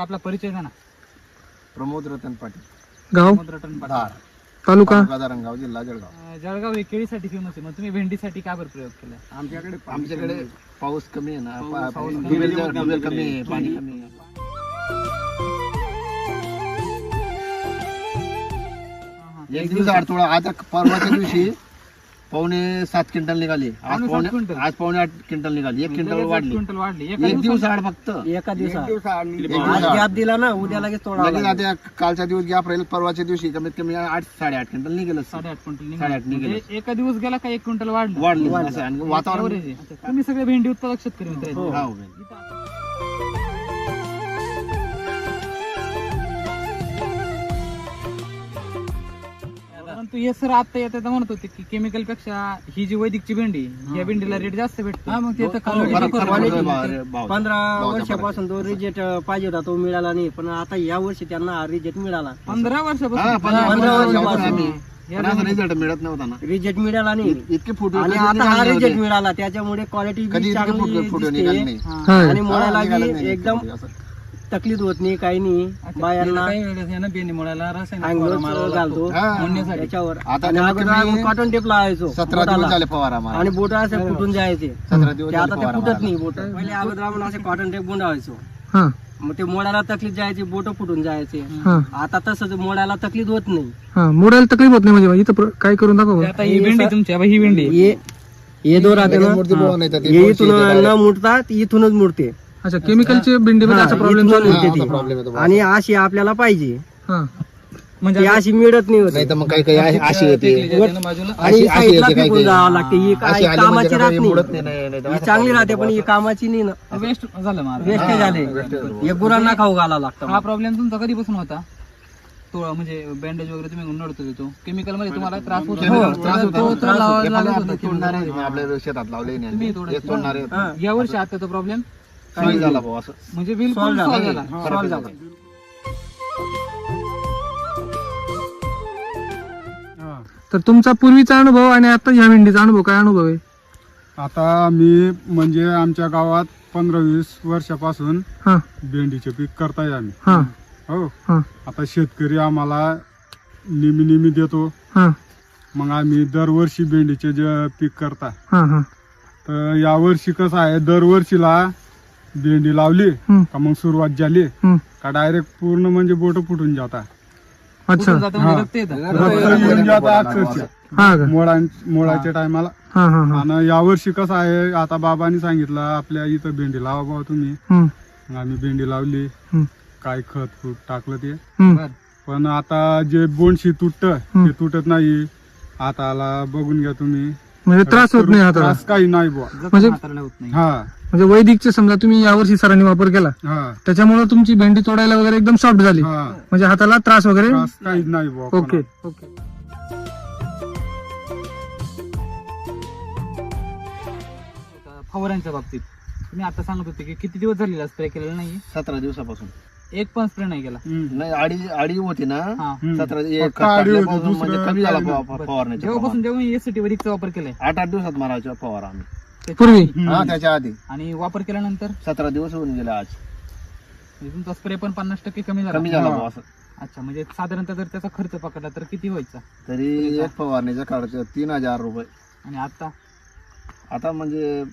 आपला परिचय द्या ना प्रमोद रतन पाटील. गाव? टन पाटील. तालुका? तालुका धरणगाव जिल्हा जळगाव. अं, जळगाव हे केळीसाठी फेमस आहे. मग तुम्ही भेंडीसाठी का बरं प्रयोग केला? आमच्याकडे आमच्याकडे पाऊस कमी आहे ना. पा- पाऊस कमी आहे. पाणी कमी आहे. एक दिवस अडथळा. आता परवाच्या दिवशी पावणे सात क्विंटल निघाली आज पावणे सात पावणे क्विंटल? आज पावणे आठ क्विंटल निघाली एक क्विंटल लगेच एक वाढली क्विंटल वाढली एका एक दिवस दिवसात आड फक्त एका दिवसात एक आज दिवसाआड. गॅप दिला ना उद्या लगेच तोडा लगेच आता कालचा दिवस गॅप राहील परवाच्या दिवशी कमीत कमी आठ साडेआठ क्विंटल निघेल साडेआठ क्विंटल साडेआठ निघालं. निघालं. म्हणजे एका दिवस गेला का एक क्विंटल वाढलं वाढली असं आणि वातावरण Average आहे. अच्छा, तुम्ही सगळे भेंडी उत्पादक शेतकरी मित्र आहेत. हा, हो. इथं आता- परंतु हे सर आता येत म्हणत होते की केमिकलपेक्षा ही जी वैदिकची भेंडी या भेंडीला रेट जास्त भेटतो. मग ते फरक- फरक पडतोय भाव- भाव. पंधरा वर्षापासून तो रिजेक्ट पाहिजे होता तो मिळाला नाही. पण आता या वर्षी त्यांना रिजेक्ट मिळाला. पंधरा हा, वर्षापासून पंधरा पंधरा वर्षापासून वर्षापासून. आम्ही. या पण असा रिझल्ट मिळत नव्हता ना. रिजेक्ट मिळाला नाही. इत- इतके फुट आणि आता हा रिजेक्ट मिळाला. त्याच्यामुळे क्वालिटी कधी इतके निघाले नाही. हा. हा आणि हा, निघाले नाही. एकदम असं. तकलीफ होत नाही काही नाही. बायांना अंगोच घालतो. हा. त्याच्यावर आता आणि कमीत अगोदर कमी आम्ही कॉटन टेप लावायचो सतरा दिवस बोटाला. झाले फवारा मारा. आणि बोट असे फुटून जायचे. सतरा दिवस ते झाले आता ते फवारा फुटत मारायला. नाही बोट. पहिले अगोदर आपण असे कॉटन टेप गुंडावायचो हा. मग ते मोडायला तकलीफ जायची बोट फुटून जायचे. हा. आता तसं मोडायला तकलीफ होत नाही. हा मोडायला तकलीफ होत नाही म्हणजे इथं प्र- काय करून दाखव? बरं. आता ही भेंडी तुमची आता ही भेंडी. हे हे दोन राहते ना. लगेच मूर्ती हे. इथून न मुडतात इथूनच मुडते अच्छा केमिकलच्या भेंडीमध्ये असा हा, प्रॉब्लेम चालू आहे मुडते हा, ती. problem येतो बुवा. आणि अशी आपल्याला पाहिजे हा म्हणजे ती अशी मिळत नाही होत नाही तर मग काही काही अशी- अशी येते बाजूला आणि अशी- अशी साईडला येते काही फेकून काही. जावं लागते ही अशी काय आली म्हणजे कामाची काही राहत मुडत नाही नाही, नाही, नाही तर ही असं चांगली राहते पण ही. कामाची नाही ना वेस्ट झालं माझं वेस्ट हा, झाले. हे गुरांना खाऊ घालावं हा लागतं प्रॉब्लेम तुमचा कधीपासून होता तो म्हणजे बँडेज वगैरे तुम्ही नडत होते तो केमिकलमध्ये तुम्हाला त्रास होत Chemical होता. त्रास होता. तो- तो लावावा हे पण लागत आपले होता तोडणारे आहे, आपल्या शेतात लावले नाही तुम्ही. तोडायचे. हे. हा. या वर्षी आता तो प्रॉब्लेम सोयी झाला भाऊ असं. म्हणजे बिलकुल Solve झाला. solve झाला. फरक solve झाला. झाला. तर तुमचा पूर्वीचा अनुभव आणि आता ह्या भेंडीचा अनुभव काय अनुभव आहे? आता मी म्हणजे आमच्या गावात पंधरा वीस वर्षापासून हा. भेंडीचे पीक करताय आम्ही. हा. हो. हा. आता शेतकरी आम्हाला नेहमी नेहमी देतो. हा. मग आम्ही दरवर्षी भेंडीचे जे पीक करता. हा हा. तर यावर्षी कसं आहे दरवर्षीला भेंडी लावली का मग सुरुवात झाली. का डायरेक्ट पूर्ण म्हणजे बोट फुटून जाता. अच्छा. जातं म्हणजे हा. रक्त येतं. रक्त येऊन जाता अक्षरशः. हा का? मोळा मोळाच्या टायमाला. हा हा हा. आणि यावर्षी कसं आहे आता बाबांनी सांगितलं आपल्या इथं भेंडी लावा बाबा तुम्ही. हम्म, मग आम्ही भेंडी लावली. हम्म, काय खत फूट टाकलं ते. हम्म. पण आता जे बोंडशी तुटत. ते तुटत नाही. हाताला बघून घ्या तुम्ही. म्हणजे त्रास होत नाही हाताला त्रास. काही नाही बुवा. म्हणजे- हाताळल्या होत नाही. हा. म्हणजे वैदिकचे समजा तुम्ही यावर्षी सरांनी वापर केला हा. त्याच्यामुळे तुमची भेंडी तोडायला वगैरे एकदम सॉफ्ट झाली. हा. म्हणजे हाताला त्रास वगैरे त्रास काही नाही बुवा ओके. ओके. आता फवाऱ्यांच्या बाबतीत. तुम्ही आता सांगत होते की किती दिवस झालेला स्प्रे केलेला नाही सतरा दिवसापासून. एक पण स्प्रे नाही केला. नाही आडी आडी होती ना हा. सतरा एक फक्त आडी होती, टाकल्यापासून म्हणजे दुसरं कमी झाला काही नाही. फवा- फवारण्याचा जेव्हापासून जेव्हा एसटी वरिकचा वापर केलाय. आठ आठ दिवसात मारायचा फवारा आम्ही. त्याच्या- पूर्वी? हा त्याच्या आधी. आणि वापर केल्यानंतर? सतरा दिवस होऊन गेले आज. म्हणजे तुमचा स्प्रे पण पन्नास टक्के कमी झाला. कमी झाला हा. बुवा असं. अच्छा म्हणजे साधारणतः जर त्याचा खर्च पकडला तर किती व्हायचा? तरी एक फवारणीचा खर्च तीन हजार रुपये. आणि आता? आता म्हणजे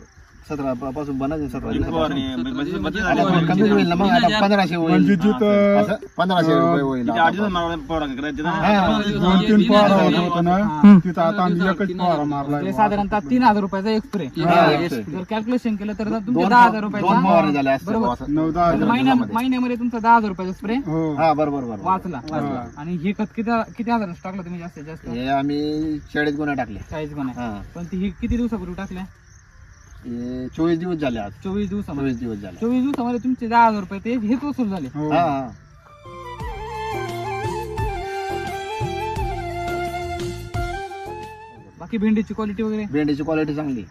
सतरा पासून बनायचे सतरा दिवसापासून. म्हणजे आता पण कमी होईल ना मग आता पंधराशे म्हणजे होईल जिथं असं पंधराशे रुपये होईल आता. दोन तीन फवारा होत होतं ना हा. तिथं आता आम्ही एकच फवारा मारलाय म्हणजे बुवा. साधारणतः तीन हजार रुपयाचा एक स्प्रे हा, एक spray. जर कॅल्क्युलेशन केलं तर तुमचे दोन दहा हजार दोन रुपयाचा झाल्या असत्या बरोबर. बुवा असं. नऊ दहा हजार. महिन्या दिवसामध्ये. महिन्यामध्ये तुमचा दहा हजार रुपयाचा स्प्रे हो हा बरोबर बरोबर वाचला. आणि हे खत किती किती हजार टाकलं तुम्ही जास्तीत जास्त हे आम्ही चाळीस गुन्हा टाकले चाळीस गुण आहे हा पण ती ही किती दिवसापूर्वी टाकल्या हे चोवीस दिवस झाले आज. चोवीस दिवसामध्ये चोवीस दिवस झाले. चोवीस दिवसामध्ये तुमचे दहा हजार रुपये ते हेच वसूल झाले. हो. हा. हा बाकी भेंडीची क्वालिटी वगैरे? भेंडीची क्वालिटी चांगली.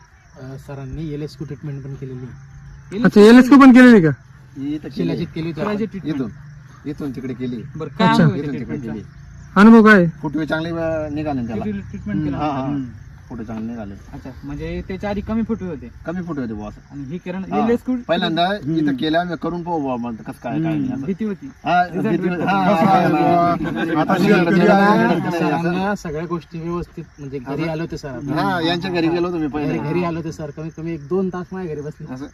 सरांनी एल एस ट्रीटमेंट पण केलेली. अच्छा एल एस पण केलेली का? ही इथं केली. केली करायची treatment. इथून इथून तिकडे केली. बरं काय. अनुभव आहे इथून त्या तिकडे? केली. अनुभव काय? फुटवे चांगले अं, निघाले त्याला. Treatment केलं. हा हा. फुटे चांगले निघाले. अच्छा म्हणजे त्याच्या आधी कमी फुटवे होते. कमी फुटे होते बॉस आणि ही किरण हा. पहिल्यांदा इथं केल्या करून पाहू बुवा म्हणतो कसं काय काय नाही असं. भीती होती. हा, भीती-. हा, आता शेतकरी आहे. सगळ्या गोष्टी व्यवस्थित म्हणजे घरी आलो होते सर हा यांच्या घरी गेलो तुम्ही घरी पहिले. घरी आलो होते सर. कमीत कमी एक दोन तास माझ्या घरी बसले. असं.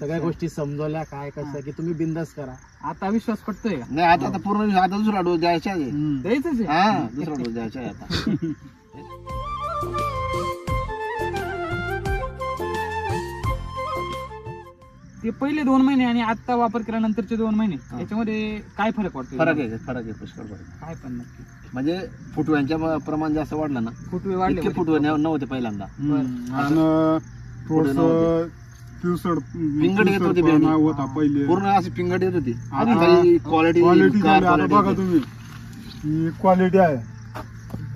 सगळ्या गोष्टी समजवल्या काय कसं की तुम्ही बिंदास करा. आता विश्वास पटतोय का? नाही आता आता पूर्ण आता दुसरा डोस द्यायचा आहे. द्यायचंच आहे. हा दुसरा डोस द्यायचा आहे आता. ते पहिले दोन महिने आणि आता वापर केल्यानंतरचे दोन महिने याच्यामध्ये काय फरक वाटतो फरक आहे फरक आहे पुष्कळ फरक. आहे. काय पण नक्की. म्हणजे फुटव्यांच्या प्रमाण जास्त वाढलं ना? फुटवे वाढले इतके फुटवे नव्ह- नव्हते पहिल्यांदा. पिवसड पिंगट येत होती पहिले. पूर्ण अशी पिंगट येत होती. आता क्वालिटी क्वालिटी झाली. आता बघा तुम्ही. ही क्वालिटी आहे.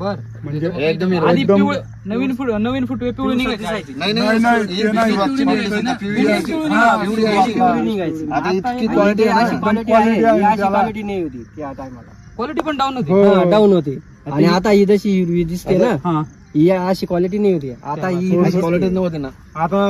बर. म्हणजे एकदम आधी एकदम- पिवळे नवीन फुट नवीन फुटवे पिवळे निघायचे. नाही नाही, नाही, ही ते नाही. पिवळी निघायची. ना? पिवळी आहे. पिवळी हा, निघायची. पिवळी आहे. पिवळी निघायची. आता इतकी आता क्वालिटी आहे अशी ना क्वालिटी quality आहे. आहे ही अशी त्याला. क्वालिटी नाही होती त्या टायमाला क्वालिटी पण डाऊन होती. हो. डाऊन होते. आणि आता ही जशी हिरवी दिसते ना हा. ही अशी क्वालिटी नाही होती. आता ही अशी क्वालिटी नव्हती ना. आता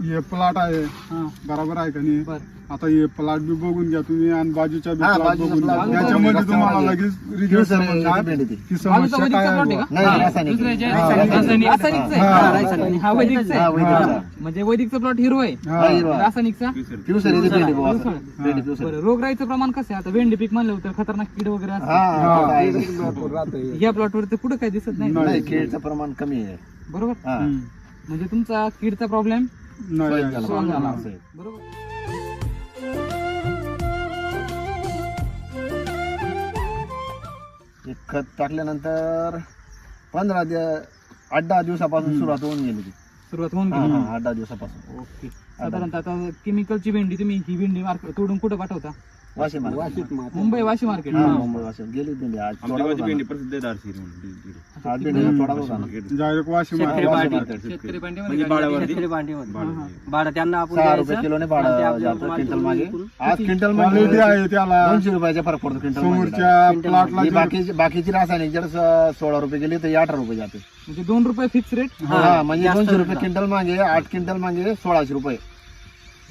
हे प्लॉट आहे. हा. बरोबर आहे का नाही? बर. आता हे प्लॉट बी बघून घ्या तुम्ही आणि बाजूच्या बी हा, प्लॉट बघून घ्या plot त्याच्यामध्ये तुम्हाला. लगेच आहे, समजणार भेंडी ती. की बाजूचा समस्या काय वैदिकचा आहे plot आहे बुवा. का? नाही हा. रासायनिक दुसऱ्याचे आहे. आहे. रासायनिक रासायनिकचं आहे. हा. हा, रासायनिक. हा वैदिकचा हा, आहे वैदिकचा. म्हणजे वैदिकचा प्लॉट हिरो आहे हा, हिरवा. रासायनिकचा पिवसर येते भेंडी बुवा असं. पिवसर. भेंडी पिवसर. बरं रोगराईचं प्रमाण कसं आहे आता भेंडी पीक म्हणलं होतं खतरनाक कीड वगैरे हा, हा. या प्लॉट वरती कुठं काय दिसत नाही नाही. नाही केळीचं प्रमाण कमी आहे बरोबर हा. हम्म. म्हणजे तुमचा कीडचा प्रॉब्लेम नाही. झाला. बरोबर एक खत टाकल्यानंतर पंधरा दिवस आठ दहा दिवसापासून सुरुवात होऊन गेली ती. सुरुवात होऊन गेली. आठ दहा दिवसापासून. ओके. साधारणतः आता केमिकलची भेंडी तुम्ही ही भेंडी मार्केट तोडून कुठं पाठवता? आला. मुंबई वाशी मार्केट. हा, मुंबई वाशिम गेली भेंडी आज. आज ना. डायरेक्ट वाशिम शेतकरी शेतकरी भाडं त्यांना आपण सहा द्यायचं. रुपये किलोने आणि ते भाडं आपल्याला जातं माल क्विंटल घेऊन मागे. विकून आज क्विंटल क्वालिटी मागे आहे त्याला? दोनशे रुपयाचा फरक पडतो क्विंटल मागे समोरच्या प्लॉटला ही जे- बाकीची बाकीची रासायनिक जर स- सोळा रुपये गेली तर ही अठरा रुपये जाते. म्हणजे दोन रुपये फिक्स रेट हा म्हणजे जास्त दोनशे रुपये. क्विंटल मागे आठ क्विंटल मागे सोळाशे रुपये.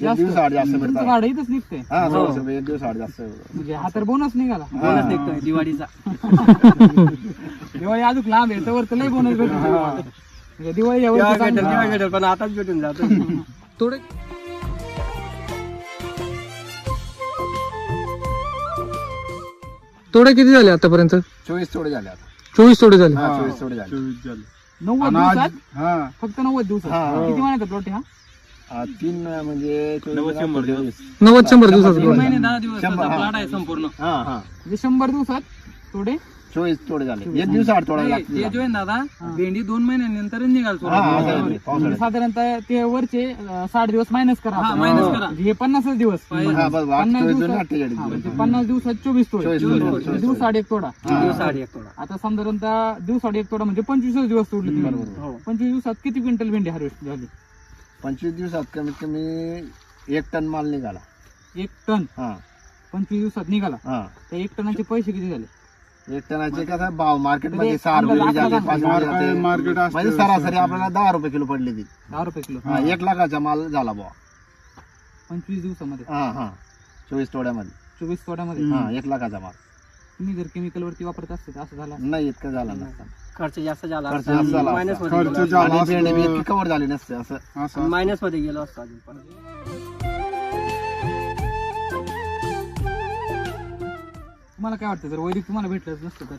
एक जास्त. दिवस आठ जास्त तुमचं भेटतात भाडं इथंच निघतंय. हा सोळाशे रुपये एक दिवस आठ जास्त. म्हणजे हा तर बोनस निघाला. बोनस निघतोय दिवाळीचा. दिवाळी अजून लांब आहे तर तर लय बोनस भेटतो म्हणजे दिवाळी यावर तेव्हा तर भेटेल, चांगली. तेव्हा भेटेल, पण आताच भेटून जातो थोडे तोडे किती झाले आतापर्यंत? चोवीस तोडे झाले आता. चोवीस तोडे झाले. हा चोवीस तोडे झाले. नव्वद दिवसात? हा. फक्त नव्वद दिवसात. हा. किती महिन्याचा प्लॉट हा? हा, तीन म्हणजे चोवीस शंभर दिवस. नव्वद शंभर तीन. महिने, दहा दिवस शंभर, हा. आहे संपूर्ण. हा हा. म्हणजे शंभर दिवसात थोडे चोवीस तोडे झाले. एक दिवस आठ तोडा लागतील. आहे दादा भेंडी दोन महिन्यानंतर निघाल हा, हा, हा, म्हणजे पावसाळ्यात. साधारणतः ते वरचे अं, साठ दिवस मायनस करा. आपण. minus म्हणजे करा. हे पन्नासच दिवस. हा आठ पन्नास चोवीस दोन दिवसात अठ्ठेचाळीस हा, म्हणजे दिवस. पन्नास दिवसात चोवीस तोडे. चोवीस तोडे, चोवीस दिवस एक तोडा. दिवस एक थोडा आता साधारणतः दिवस आड एक तोडा म्हणजे पंचवीस दिवस तोडले तुम्ही. बरोबर. हो. पंचवीस दिवसात किती क्विंटल भेंडी हार्वेस्ट झाली? पंचवीस दिवसात कमीत कमी एक टन माल निघाला. एक टन? हा. पंचवीस दिवसात निघाला? हा. त्या एक टनाचे पैसे किती झाले? एक टनाचे कसा भाव मार्केटमध्ये तरी सहा रुपये अंदाज जाते आपला पाच रुपये मार्केट- जाते मार्केट असतं. म्हणजे सरासरी आपल्याला दहा रुपये किलो पडली ती. दहा रुपये किलो. हा एक लाखाचा माल झाला बुवा. पंचवीस दिवसामध्ये? हा हा. चोवीस तोड्यामध्ये. चोवीस तोड्यामध्ये? हा एक लाखाचा माल. तुम्ही जर केमिकल वरती वापरत असते तर असं झालं. नाही इतकं झाला नसता खर्च जास्त झाला खर्च जास्त झाला असता. मायनस खर्च मध्ये झाला आणि भेंडी बी असतं. इतकी कव्हर झाली नसते असं असं मायनसमध्ये गेलो असतो अजून पण. तुम्हाला काय वाटतं जर वैदिक तुम्हाला भेटलंच नसतं तर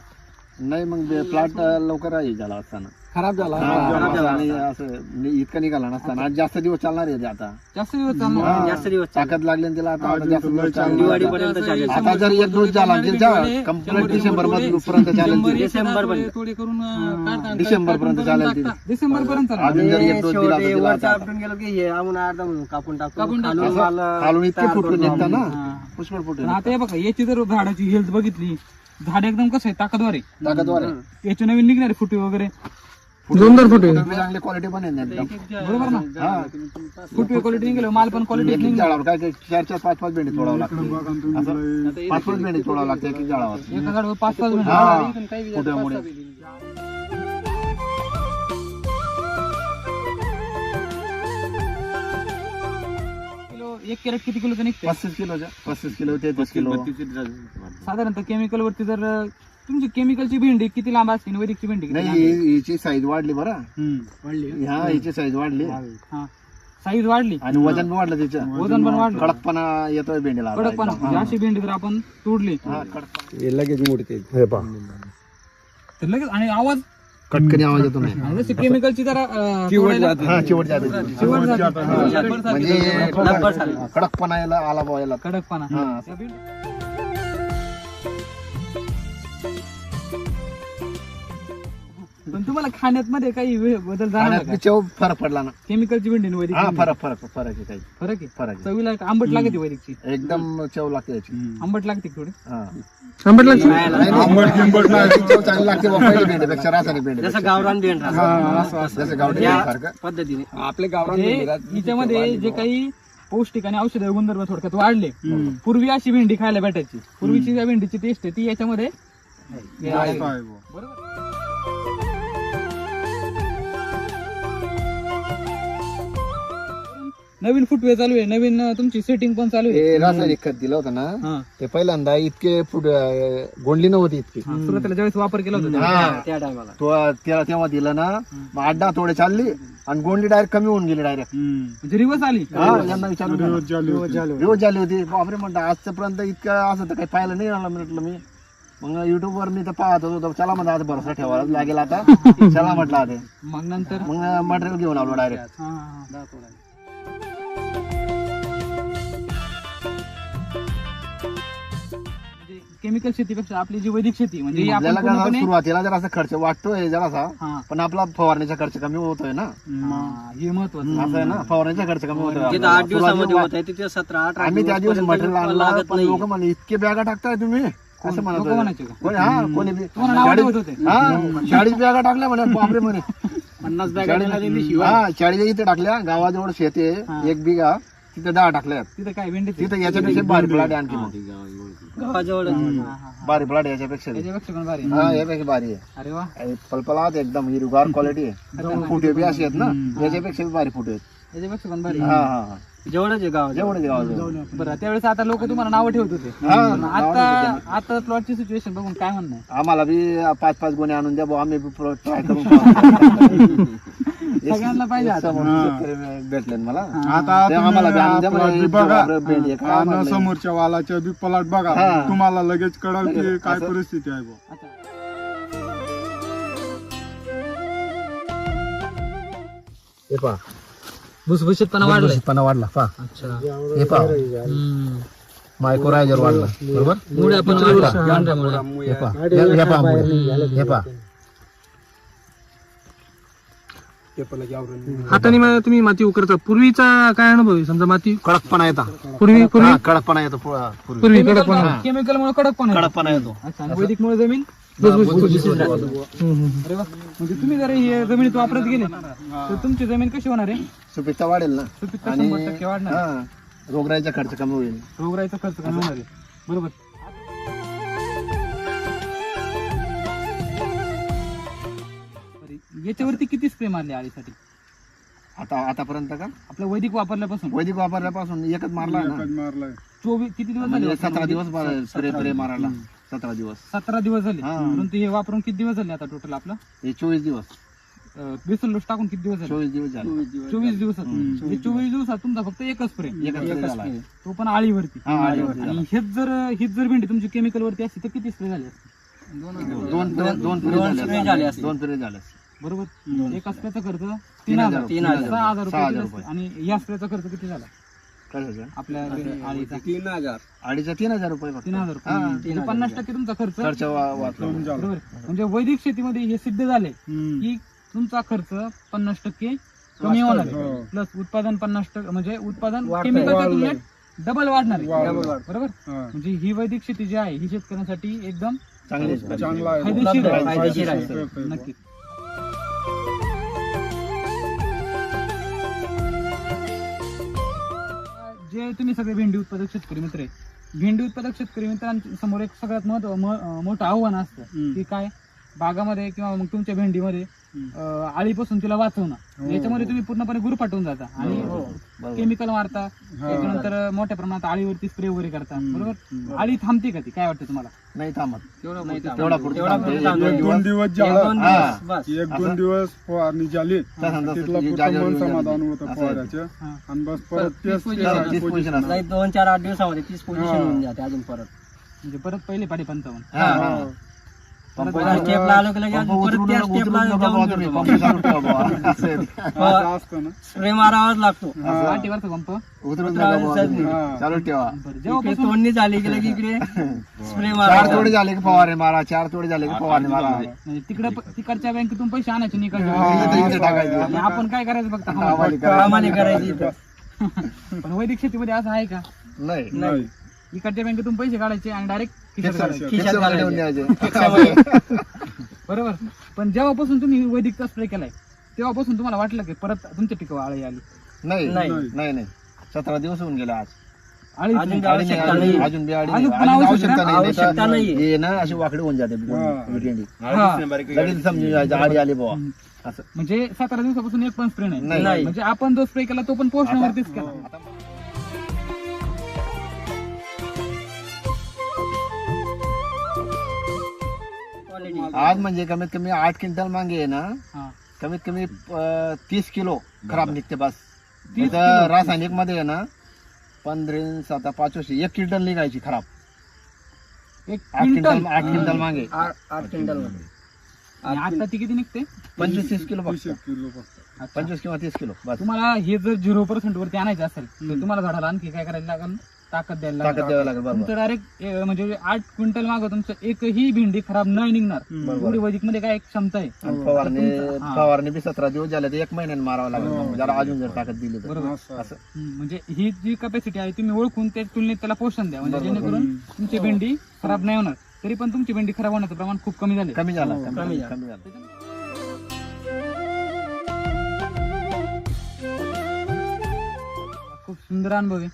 नाही मग प्लॉट लवकर आहे झाला असताना खराब झाला खराब झाला आणि असं नि- इतकं निघाला नसताना आज जास्त दिवस चालणार आहे ते आता जास्त दिवस चालणार हा. जास्त दिवस. ताकद लागली ना तिला आता आता अजून जास्त तर दिवस लय चालणार. दिवाळी पर्यंत चालेल आता जर एक डोस झाला कंप्लीट डिसेंबर पर्यंत चालेल ती. डिसेंबर पर्यंत थोडी करून डिसेंबर पर्यंत चालेल ती. डिसेंबर पर्यंत अजून जर एक डोस दिला तर शेवटी दिला वरचा आता. आपटून गेलो की हे आपण अर्धा म्हणून कापून टाकतो कापून टाकतो. खालून असं माल खालून इतके फुटून निघतात ना हा. पुष्कळ फुटून आता हे बघा याची जर झाडाची हेल्थ बघितली झाड एकदम कसं आहे ताकदवार आहे. ताकदवार आहे. याचे नवीन निघणारे फुटवे वगैरे. जोरदार फुटे. फुटवे चांगली क्वालिटी पण आहे ना एकदम. बरोबर ना? हा. फुटवे क्वालिटी निघालं माल पण क्वालिटी एक एक निघाला. झाडावर काय काय चार चार पाच पाच भेंडी तोडावं लागते. असं पाच पाच भेंडी तोडावं लागते एक एक झाडावर. एका झाडावर पाच पाच हा. मिनिट एक कॅरेट किती किलोचं निघते पस्तीस किलोच्या पस्तीस किलो तेहतीस किलो. साधारणतः केमिकल वरती जर तुमची केमिकलची भेंडी किती लांब असते आणि वैदिकची भेंडी किती नाही आहे? हिची साईज वाढली बरं. ह्या हिची साईज वाढली. हा. साईज वाढली. आणि वजन पण वाढलं तिचं. वजन पण वाढलं. कडकपणा येतोय भेंडीला आता कडकपणा. एकदम. म्हणजे अशी भेंडी जर आपण तोडली हा, कडकपणा. लगेच मोडते. हे पहा. तर लगेच आणि आवाज कटकनी आवाज येतो नाही. जशी केमिकलची जर अं, तोडायला- हा चिवट जाते. चिवट जाते. चिवट म्हणजे कडकपणा यायला आला कडकपणा. हा. पण तुम्हाला खाण्यात मध्ये काही वे- बदल जाणार चव फरक पडला ना. केमिकलची भेंडी वैदिक हा भेंडी? फरक फरक फरक आहे काही. फरक आहे? फरक आहे. चवीला आंबट लागते वैदिकची. एकदम चव लागते याची. आंबट लागते थोडी. हा. आंबट लागतं? नाही, चव चांगली लागते बुवा. पहिली भेंडीपेक्षा रासायनिक भेंडी जसं गावरान भेंड राहतं. जसं गावठी या सारखं. पद्धतीने. म्हणजे हिच्यामध्ये जे काही पौष्टिक आणि औषध गुणधर्म थोडक्यात वाढले पूर्वी अशी भेंडी खायला भेटायची. पूर्वीची ज्या भेंडीची टेस्ट आहे ती याच्यामध्ये बरोबर? नवीन फुटवे चालू आहे नवीन अं, तुमची सेटिंग पण चालू आहे. हे रासायनिक खत दिलं होतं ना हा. ते पहिल्यांदा इतके फुट अं, गोंडली नव्हती इतकी. हा, सुरुवातीला ज्यावेळेस वापर केला होता. हा. त्या टायमाला तो त्याला तेव्हा दिलं ना मग अड्डा थोडे चालली आणि गोंडली डायरेक्ट कमी होऊन गेली डायरेक्ट म्हणजे रिवर्स आली. यांना विचारून दिवस झाले होते. बापरे म्हणलं आजपर्यंत इतकं असं तर काही पाहिलं नाही मला म्हटलं मी. मग युट्यूब वर मी तर पाहत होतो तर चला म्हणलं आता भरोसा ठेवायला लागेल आता. चला म्हटलं आता मग नंतर? मग मटेरियल घेऊन आलो डायरेक्ट हा, हा. म्हणजे केमिकल शेतीपेक्षा आपली जी वैदिक शेती म्हणजे आपण आपल्याला झालं, पूर्णपणे सुरुवातीला जरासा खर्च वाटतोय जरासा हा, पण आपला फवारणीचा खर्च कमी होतोय ना. हा, हे महत्वाचं. असं आहे ना फवारणीचा खर्च कमी होतोय जिथं आपल्याला. आठ दिवसामध्ये सुरुवातीला होत आहे तिथे सतरा आठ आम्ही त्या दिवशी मटेरियल आणलं लागत पण नाही. लोक म्हणले इतके बॅगा टाकताय तुम्ही. असं म्हणत लोकं होते. म्हणायचे का? कोणी हा कोणी बी तुम्हाला नाव शाळेत- ठेवत होते. हा शाळेत बॅगा टाकल्या म्हणे बापरे म्हणे. पन्नास हा शाळेच्या इथे टाकल्या गावाजवळ शेत आहे एक बिघा. तिथे दहा टाकल्या तिथं काय भेंडी तिथे याच्यापेक्षा भारी प्लॉट आहे आणखी भारी प्लॉट याच्यापेक्षा. बी. त्याच्यापेक्षा पण भारी हा यापेक्षा भारी आहे. अरे वा. आणि पलपलात एकदम हिरगार क्वालिटी आहे. फुटे बी अशी आहेत ना याच्यापेक्षा बी भारी फुटे आहेत. त्याच्यापेक्षा पण भारी हा हा हा. जेवढंच आहे गावाजवळ. जेवढे बरं त्यावेळेस आता लोक तुम्हाला नावं ठेवत होते. हा पण आता आता प्लॉटची सिच्युएशन बघून काय म्हणणं आहे? आम्हाला बी पाच पाच गुन्हे आणून द्या बुवा, आम्ही ट्राय करून पाहू. सगळ्यांना पाहिजे आता. भेटले मला. आता आम्हाला तुम्ही बघा काय आणि. समोरच्या वालाच्या बी प्लॉट बघा. हा. तुम्हाला लगेच कळल की काय असं- परिस्थिती आहे बुवा. अच्छा. हे पहा. भुसभुशीतपणा वाढला पहा. अच्छा. हे पहा. मायक्रोरायझर वाढला. बरोबर? मुळे आपण हे. हे पहा. हे- हे पहा मुळे. हे पहा. हाताने मा- तुम्ही माती उकरता. पूर्वीचा काय अनुभव आहे? समजा माती कडकपणा येतो. पूर्वी पूर्वी? हा, कडकपणा येतो पु- पूर्वी. पूर्वी कडकपणा. केमिकल मुळे कडक पण कडकपणा येतो. अच्छा आणि वैदिक मुळे जमीन हम्म, हम्म. अरे वा. म्हणजे तुम्ही जर हे जमिनीत वापरत गेले तर तुमची जमीन कशी होणार आहे? सुपीकता वाढेल ना. सुपीकता आणि- शंभर टक्के वाढणार. हा रोगराईचा खर्च कमी होईल. रोगराईचा खर्च कमी होणार आहे. बरोबर. याच्यावरती किती स्प्रे मारले आळीसाठी? आता आतापर्यंत का? आपलं वैदिक वापरल्यापासून. वैदिक वापरल्यापासून एकच मारला ना? एकच मारलाय. चोवीस किती दिवस म्हणजे झाले सतरा दिवस स्प्रे स्प्रे मारायला. सतरा दिवस. सतरा दिवस झाले. हा. परंतु हे वापरून किती दिवस झाले आता टोटल आपलं? हे चोवीस दिवस. अं, बेसन लोट टाकून किती दिवस झाले? चोवीस दिवस झाले. चोवीस दिवसात. म्हणजे चोवीस दिवसात तुमचा फक्त एकच स्प्रे एकच spray झाला. तो पण आळीवरती. हा, आळीवरती झाला. आणि हेच जर हीच जर भेंडी तुमची केमिकल वरती असती तर किती स्प्रे झाले असते दोन दोन दोन spray झाले. दोन पिरे झाले असते. बरोबर एका स्प्रेचा खर्च तीन हजार तीन हजार. सहा हजार सहा रुपये हजार. आणि या स्प्रेचा खर्च किती झाला आपल्या आळीचा अडीचशे तीन हजार रुपये फक्त. तीन हजार रुपये हा. म्हणजे पन्नास टक्के तुमचा खर्च खर्च वा- वाचला बरोबर म्हणजे वैदिक शेतीमध्ये हे सिद्ध झाले. की तुमचा खर्च पन्नास टक्के कमी होणार आहे हो. प्लस उत्पादन पन्नास टक्के म्हणजे उत्पादन वाढतंय. केमिकलच्या तुलनेत डबल वाढणार आहे वाढणार. बरोबर हा. म्हणजे ही वैदिक शेती जी आहे ही शेतकऱ्यांसाठी एकदम चांगली चांगला आहे फायदेशीर आहे. फायदेशीर आहे. फायदेशीर आहे. नक्की जे तुम्ही सगळे भेंडी उत्पादक शेतकरी मित्र आहे भेंडी उत्पादक शेतकरी मित्रांसमोर एक सगळ्यात महत्त्व मोठं आव्हान असतं. की काय बागामध्ये किंवा मग तुमच्या भेंडीमध्ये. अं, आळीपासून तिला वाचवणं. हो, याच्यामध्ये तुम्ही पूर्णपणे गुरु पाठवून जाता. आणि बरोबर. केमिकल मारता. त्याच्यानंतर मोठ्या प्रमाणात आळीवरती स्प्रे वगैरे करता. बरोबर? आळी थांबते का ती? काय वाटतं तुम्हाला? नाही थांबत. तेवढं पुरतं एक दोन दिवस. एक झाला दोन हा. दिवस बस. एक दोन दिवस फवारणी झाली तसं- तसं तिथला ती पुरतं जागेवर मन येऊन समाधान. होतं फवाराचं हा. आणि बस परत तीस तेच position तेच तीस position. position असते. नाही दोन चार आठ दिवसामध्ये तीस पोझिशन होऊन जाते अजून परत. म्हणजे परत पहिले पाडी पंचावन्न हा, हा. आलो की लगेच परत त्या स्टेपला स्प्रे मारावाच लागतो. पंप. चालू ठेवा. बरं इकडे जेव्हापासून तोडणी झाली की लगे इकडे स्प्रे चार मारा तोडे झाले की फवारे मारा चार तोडे झाले की फवारणी मारा. म्हणजे तिकडे तिकडच्या बँकेतून पैसे आणायचे आणि आपण काय करायचं फक्त. कामाने करायची. पण वैदिक शेतीमध्ये असं आहे का? नाही. नाही. इकडच्या बँकेतून पैसे काढायचे आणि डायरेक्ट खिशात बरोबर. पण जेव्हापासून तुम्ही वैदिकचा स्प्रे केलाय तेव्हापासून तुम्हाला वाटलं की परत तुमच्या पिकावर आळी आली? नाही. नाही. नाही नाही. सतरा दिवस होऊन गेले आज. आळी अजून बी आवश्यकता नाही. ना अशी वाकडी होऊन जाते. विटेंडी. लगेच समजून जायचं आडी आली बुवा. असं. म्हणजे सतरा दिवसापासून एक पण स्प्रे नाही. नाही. म्हणजे आपण जो स्प्रे केला तो पण पोषणावरतीच केला. आज म्हणजे कमीत कमी आठ क्विंटल मागे आहे ना हा. कमीत कमी अं, तीस किलो खराब निघते बस. तर रासायनिकमध्ये आहे ना पंधरा सात पाच वर्ष एक क्विंटल निघायची खराब. एक आठ क्विंटल क्विंटल? आठ क्विंटल मागे. आठ आठ क्विंटल आणि आता ती किती निघते? पंचवीस तीस किलो तीस किलो फक्त. अच्छा. पंचवीस किंवा तीस किलो बस. तुम्हाला हे जर झिरो पर्सेंट वरती आणायचं असेल तर तुम्हाला झाडाला आणखी काय करायला लागेल? ताकद द्यायला ताकद लागेल द्यावी लागेल बरोबर. तुमचं डायरेक्ट म्हणजे आठ क्विंटल मागं तुमचं एकही भेंडी खराब नाही निघणार. एवढी वैदिकमध्ये काय एक क्षमता आहे. आणि फवारणी तुमचं- हा. फवारणी बी सतरा दिवस झाले तर एक महिन्याने मारावं लागेल मग. जरा अजून जर ताकद दिली तर. बरोबर. असं. असं. हम्म, म्हणजे ही जी कपॅसिटी आहे तुम्ही ओळखून त्या तुलनेत त्याला पोषण द्या. म्हणजे जेणेकरून तुमची भेंडी खराब नाही होणार. तरी पण तुमची भेंडी खराब होण्याचं प्रमाण खूप कमी झाले कमी झाला कमी झाला. कमी झाला. खूप सुंदर अनुभव आहे.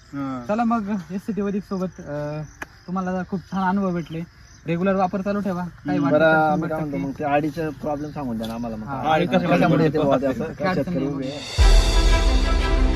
चला मग एस सी वैदिक सोबत अं, तुम्हाला खूप छान अनुभव भेटले रेग्युलर वापर चालू ठेवा काही वाटलं तर शंभर टक्के. ते आडीचं प्रॉब्लेम सांगून द्या ना आम्हाला मग हा, काय. आडी कशामुळे कशामुळे येते बुवा ते असं काय काय अडचण शेतकरी नाही. उभे आहे.